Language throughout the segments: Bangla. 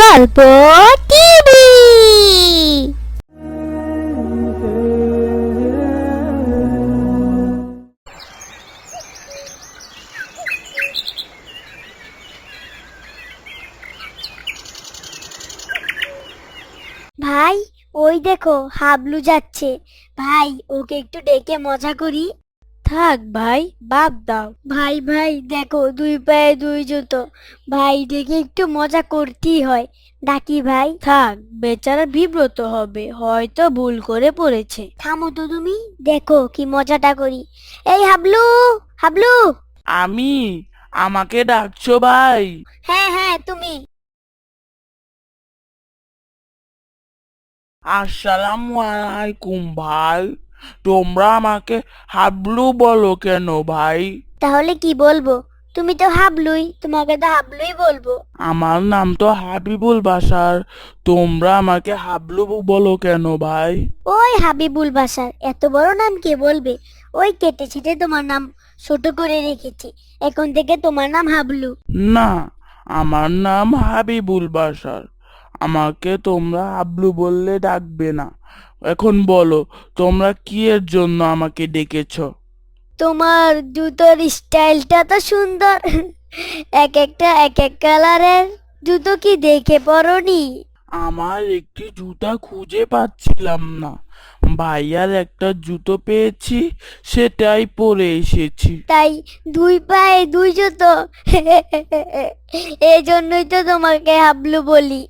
গল্প টিভি। ভাই ওই দেখো হাবলু যাচ্ছে। ভাই ওকে একটু ডেকে মজা করি। থাক ভাই বাদ দাও। ভাই ভাই দেখো দুই পায়ে দুই জুতো। ভাই ডেকে একটু মজা করতেই হয়। ডাকি ভাই। থাক বেচারা বিব্রত হবে হয়তো ভুল করে পড়েছে। থামো তো তুমি দেখো কি মজাটা করি। এই হাবলু হাবলু। আমি? আমাকে ডাকছো ভাই? হ্যাঁ হ্যাঁ তুমি। আসসালামু আলাইকুম ভাই। তোমরা আমাকে হাবলু বলো কেন ভাই? তাহলে কি বলব? তুমি তো হাবলুই তোমাকে তো হাবলুই বলব। আমার নাম তো হাবিবুল বাসার তোমরা আমাকে হাবলু বলো কেন ভাই? ওই হাবিবুল বাসার এত বড় নাম কে বলবে? ওই কেটে ছেটে তোমার নাম ছোট করে রেখেছি। এখন থেকে তোমার নাম হাবলু। না আমার নাম হাবিবুল বাসার আমাকে তোমরা হাবলু বললে ডাকবে না। এখন বলো তোমরা কি এর জন্য আমাকে ডেকেছ? তোমার জুতোর স্টাইলটা তো সুন্দর। এক একটা এক এক কালারের জুতো কি দেখে পরনি? আমার একটি জুতা খুঁজে পাচ্ছিলাম না। ভাইয়ার একটা জুতো পেয়েছি সেটাই পরে এসেছি। তাই দুই পায়ে দুই জুতো। এই জন্যই তো তোমাকে হাবলু বলি।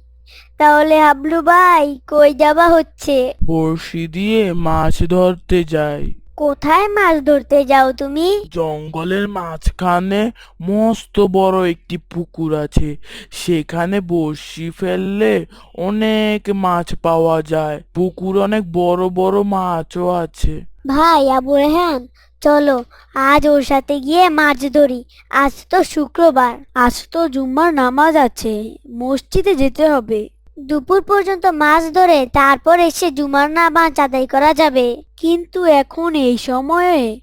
তাহলে হাবলু ভাই কই যাবা হচ্ছে? বড়শি দিয়ে মাছ ধরতে যাই। কোথায় মাছ ধরতে যাও তুমি? জঙ্গলের মাঝখানে মস্ত বড় একটি পুকুর আছে। সেখানে বড়শি ফেললে অনেক মাছ পাওয়া যায়। পুকুর অনেক বড় বড় মাছও আছে। ভাই আবু রেহান চলো আজ ওর সাথে গিয়ে মাছ ধরি। আজ তো শুক্রবার। আজ তো জুম্মার নামাজ আছে। মসজিদে যেতে হবে। দুপুর পর্যন্ত মাছ ধরে তারপর এসে জুমার নামাজ আদায় করা যাবে। কিন্তু এখন এই সময়ে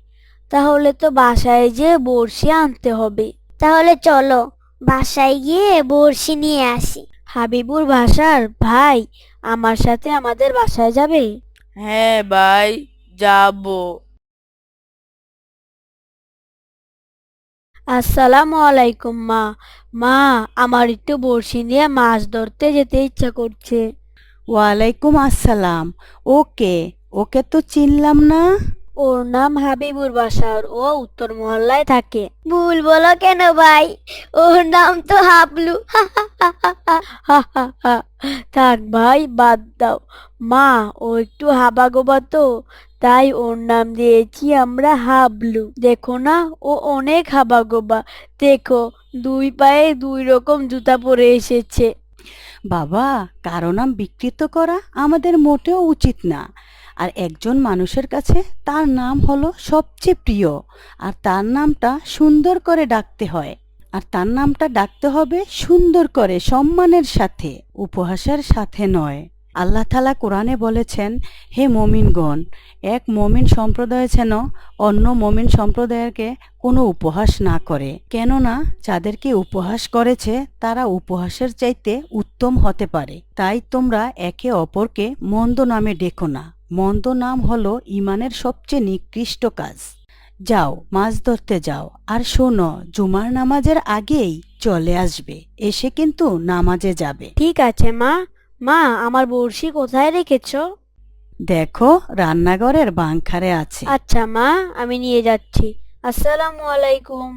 তাহলে তো বাসায় যে বড়শি আনতে হবে। তাহলে চলো বাসায় গিয়ে বড়শি নিয়ে আসি। হাবিবুর বাসার ভাই আমার সাথে আমাদের বাসায় যাবে? হ্যাঁ ভাই, যাব। আসসালামু আলাইকুম মা। মা আমার একটু বড়শি নিয়ে মাছ ধরতে যেতে ইচ্ছা করছে। ওয়ালাইকুম আসসালাম। ওকে ওকে তো চিনলাম না। ওর নাম হাবিবুর বাসার। ও উত্তর মহল্লায় থাকে। ভুল বলো কেন ভাই? ওর নাম তো হাবলু। থাক ভাই বাদ দাও। মা ও একটু হাবাগোবা তো। তাই ওর নাম দিয়েছি আমরা হাবলু। দেখো না, ও অনেক হাবাগোবা। দেখো, দুই পায়ে দুই রকম জুতা পরে এসেছে। বাবা, কারও নাম বিকৃত করা আমাদের মোটেও উচিত না। আর একজন মানুষের কাছে তার নাম হলো সবচেয়ে প্রিয়। আর তার নামটা সুন্দর করে ডাকতে হয়। আর তার নামটা ডাকতে হবে সুন্দর করে, সম্মানের সাথে, উপহাসের সাথে নয়। আল্লাহ তালা কোরআনে বলেছেন, হে মমিনগণ, এক মমিন সম্প্রদায় যেন অন্য মমিন সম্প্রদায়কে কোনো উপহাস না করে। কেননা, যাদেরকে উপহাস করেছে, তারা উপহাসের চাইতে উত্তম হতে পারে। তাই তোমরা একে অপরকে মন্দ নামে ডেকো না। মন্দ নাম হলো ইমানের সবচেয়ে নিকৃষ্ট কাজ। যাও, মাছ ধরতে যাও। আর শোনো, জুমার নামাজের আগেই চলে আসবে। এসে কিন্তু নামাজে যাবে। ঠিক আছে, মা। মা আমার বড়শি কোথায় রেখেছো? দেখো রান্নাঘরের বাংখারে আছে। আচ্ছা মা আমি নিয়ে যাচ্ছি। আসসালামু আলাইকুম।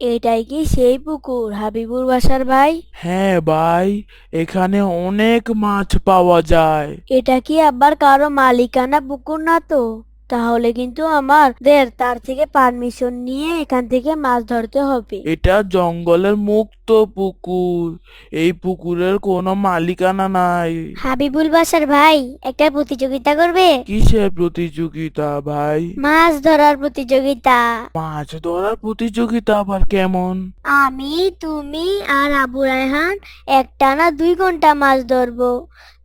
এটাই কি সেই পুকুর হাবিবুর বাসার ভাই? হ্যাঁ ভাই এখানে অনেক মাছ পাওয়া যায়। এটা কি আবার কারও মালিকানা পুকুর না তো? তাহলে কিন্তু আমাদের তার থেকে পারমিশন নিয়ে এখান থেকে মাছ ধরতে হবে। এটা জঙ্গলের মুক্ত পুকুর। এই পুকুরের কোনো মালিকানা নাই। হাবিবুল বাসার ভাই একটা প্রতিযোগিতা করবে? কিসের প্রতিযোগিতা ভাই? মাছ ধরার প্রতিযোগিতা। মাছ ধরার প্রতিযোগিতা আবার কেমন? আমি তুমি আর আবু রায়হান একটানা দুই ঘণ্টা মাছ ধরবো।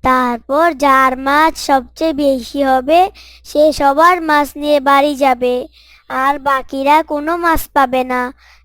তারপর যার মাছ সবচেয়ে বেশি হবে সে সবার মাছ নিয়ে বাড়ি যাবে। আর বাকিরা কোনো মাছ পাবে না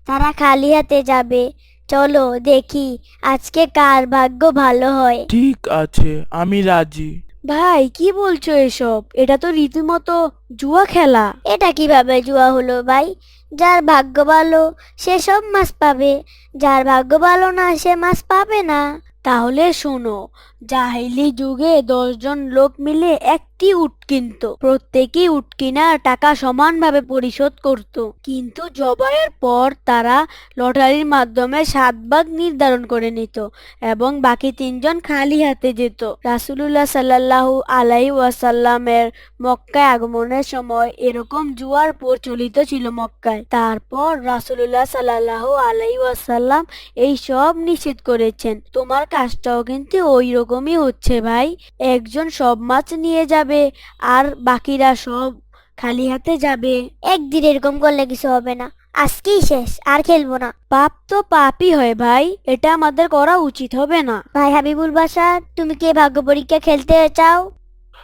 তারা খালি হাতে যাবে। চলো দেখি আজকে কার ভাগ্য ভালো হয়। ঠিক আছে আমি রাজি। ভাই কি বলছো এসব? এটা তো রীতিমতো জুয়া খেলা। এটা কীভাবে জুয়া হলো ভাই? যার ভাগ্য ভালো সে সব মাছ পাবে। যার ভাগ্য ভালো না সে মাছ পাবে না। তাহলে শোনো জাহিলি যুগে দশজন লোক মিলে একটি উট কিনত প্রত্যেকেই উট কিনার টাকা সমানভাবে পরিশোধ করত। কিন্তু জবাইয়ের পর তারা লটারির মাধ্যমে সাত ভাগ নির্ধারণ করে নিত এবং বাকি তিনজন খালি হাতে যেত। রাসুলুল্লাহ সাল্লাল্লাহু আলাই ওয়াসাল্লামের মক্কায় আগমনের সময় এরকম জুয়ার প্রচলিত ছিল মক্কায়। তারপর রাসুলুল্লাহ সাল্লাল্লাহু আলাই ওয়াসাল্লাম এই সব নিষেধ করেছেন। তোমার কাজটাও কিন্তু ওই রকমই হচ্ছে ভাই। একজন সব মাছ নিয়ে যাবে আর বাকিরা সব খালি হাতে যাবে। একদিন এরকম করলে কিছু হবে না। আজকেই শেষ আর খেলব না। পাপ তো পাপই হয় ভাই এটা আমাদের করা উচিত হবে না। ভাই হাবিবুল বাসার তুমি কে ভাগ্য পরীক্ষা খেলতে চাও?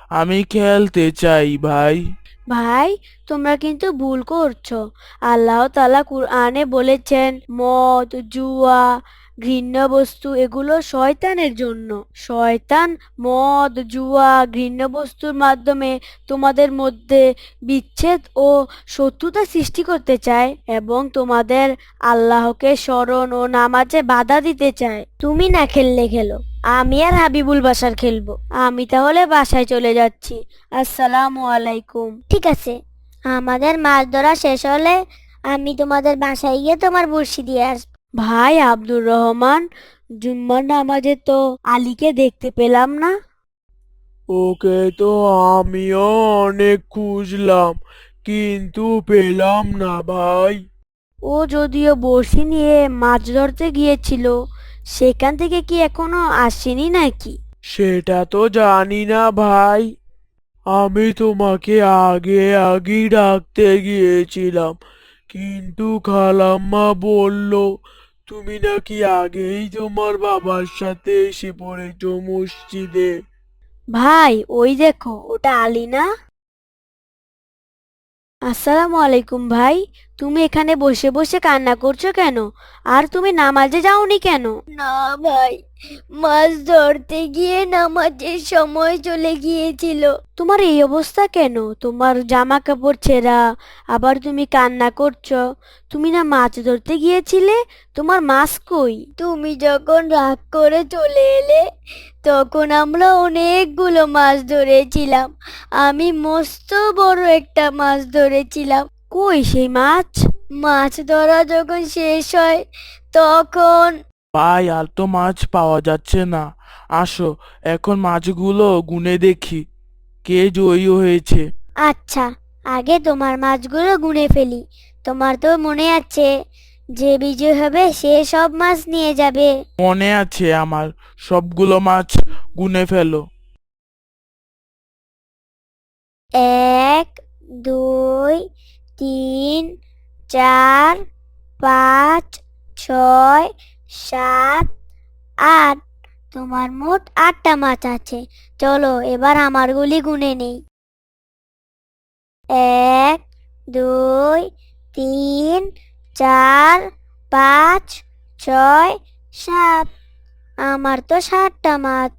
আমি খেলতে চাই ভাই। ভাই তোমরা কিন্তু ভুল করছ। আল্লাহ তাআলা কুরআনে বলেছেন মদ জুয়া ঘৃণ্য বস্তু এগুলো শয়তানের জন্য। শয়তান, মদ, জুয়া ঘৃণ্য বস্তুর মাধ্যমে তোমাদের মধ্যে বিচ্ছেদ ও শত্রুতা সৃষ্টি করতে চায় এবং তোমাদের আল্লাহকে স্মরণ ও নামাজে বাধা দিতে চায়। তুমি না খেললে খেলো। আমি আর হাবিবুল বাসার খেলব। আমি তাহলে বাসায় চলে যাচ্ছি। আসসালামু আলাইকুম। ঠিক আছে। আমাদের মাছ ধরা শেষ হলে আমি তোমাদের বাসায় গিয়ে তোমার বড়শি দিয়ে আসব। ভাই আব্দুর রহমান জুম্মার নামাজে তো আলীকে দেখতে পেলাম না। ওকে তো আমিও অনেক খুঁজলাম কিন্তু পেলাম না ভাই। ও যদিও বড়শি নিয়ে মাছ ধরতে গিয়েছিল সেখান থেকে কি এখনও আসেনি নাকি? সেটা তো জানি না ভাই। আমি তোমাকে আগে আগে ডাকতে গিয়েছিলাম কিন্তু খালাম্মা বলল তুমি নাকি আগেই তোমার বাবার সাথে এসে পড়েছো মসজিদে? ভাই, ওই দেখো, ওটা আলী না? আসসালামু আলাইকুম ভাই তুমি এখানে বসে বসে কান্না করছ কেন? আর তুমি নামাজে যাওনি কেন? না ভাই মাছ ধরতে গিয়ে নামাজের সময় চলে গিয়েছিল। তোমার এই অবস্থা কেন? তোমার জামা কাপড় ছেঁড়া আবার তুমি কান্না করছ। তুমি না মাছ ধরতে গিয়েছিলে? তোমার মাছ কই? তুমি যখন রাগ করে চলে এলে তখন আমরা অনেকগুলো মাছ ধরেছিলাম। আমি মস্ত বড় একটা মাছ ধরেছিলাম। কই সেই মাছ? মাছ ধরা যখন শেষ হয় তখন? ভাই আর তো মাছ পাওয়া যাচ্ছে না। আসো এখন মাছগুলো গুনে দেখি কে জয়ী হয়েছে। আচ্ছা আগে তোমার মাছগুলো গুনে ফেলি। তোমার তো মনে আছে যে বিজয় হবে সে সব মাছ নিয়ে যাবে। মনে আছে আমার সবগুলো মাছ গুনে ফেলো। এক দুই তিন, চার, পাঁচ, ছয়, সাত, আট। তোমার মোট আটটা মাছ আছে। চলো, এবার আমারগুলি গুনে নেই। এক, দুই, তিন, চার, পাঁচ, ছয়, সাত। আমার তো সাতটা মাছ।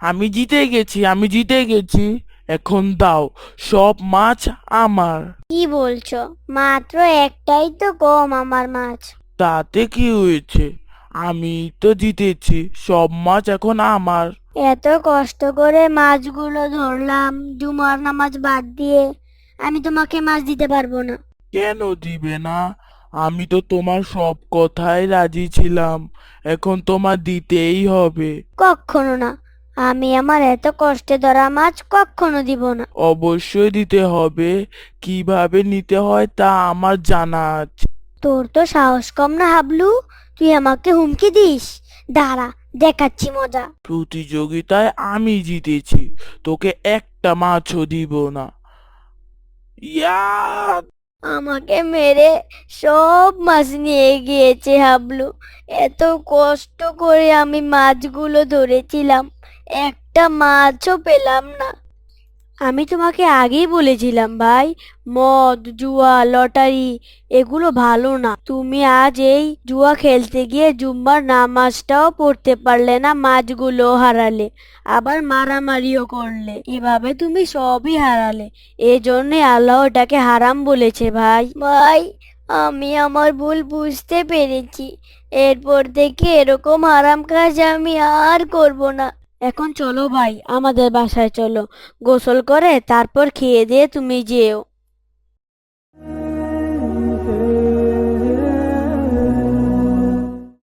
আমি জিতে গেছি, আমি জিতে গেছি। এখন দাও সব মাছ আমার। কি বলছো? মাত্র একটাই তো কম আমার মাছ। তাতে কি হয়েছে? আমি তো জিতেছি সব মাছ এখন আমার। এত কষ্ট করে মাছগুলো ধরলাম জুমার নামাজ বাদ দিয়ে। আমি তোমাকে মাছ দিতে পারব না। কেন দিবে না? আমি তো তোমার সব কথায় রাজি ছিলাম। এখন তোমার দিতেই হবে। কখনো না। আমি আমার এত কষ্টে ধরা মাছ কখনো দিব না। অবশ্যই দিতে হবে। কীভাবে নিতে হয় তা আমার জানা আছে। তোর তো সাহস কম না হাবলু। তুই আমাকে হুমকি দিস। দাঁড়া দেখাচ্ছি মজা। প্রতিযোগিতায় আমি জিতেছি। তোকে একটা মাছও দিব না। ইয়া! আমাকে মেরে সব মাছ নিয়ে গিয়েছে হাবলু। এত কষ্ট করে আমি মাছগুলো ধরেছিলাম। একটা মাছও পেলাম না। আমি তোমাকে আগেই বলেছিলাম ভাই মদ জুয়া লটারি এগুলো ভালো না। তুমি আজ এই জুয়া খেলতে গিয়ে জুম্মার নামাজটাও পড়তে পারলে না মাছগুলো হারালে আবার মারামারিও করলে। এভাবে তুমি সবই হারালে এই জন্যে আল্লাহ এটাকে হারাম বলেছে ভাই। ভাই আমি আমার ভুল বুঝতে পেরেছি। এরপর থেকে এরকম আরাম কাজ আমি আর করব না। এখন চলো ভাই আমাদের বাসায় চলো। গোসল করে তারপর খেয়ে দিয়ে তুমি যেও।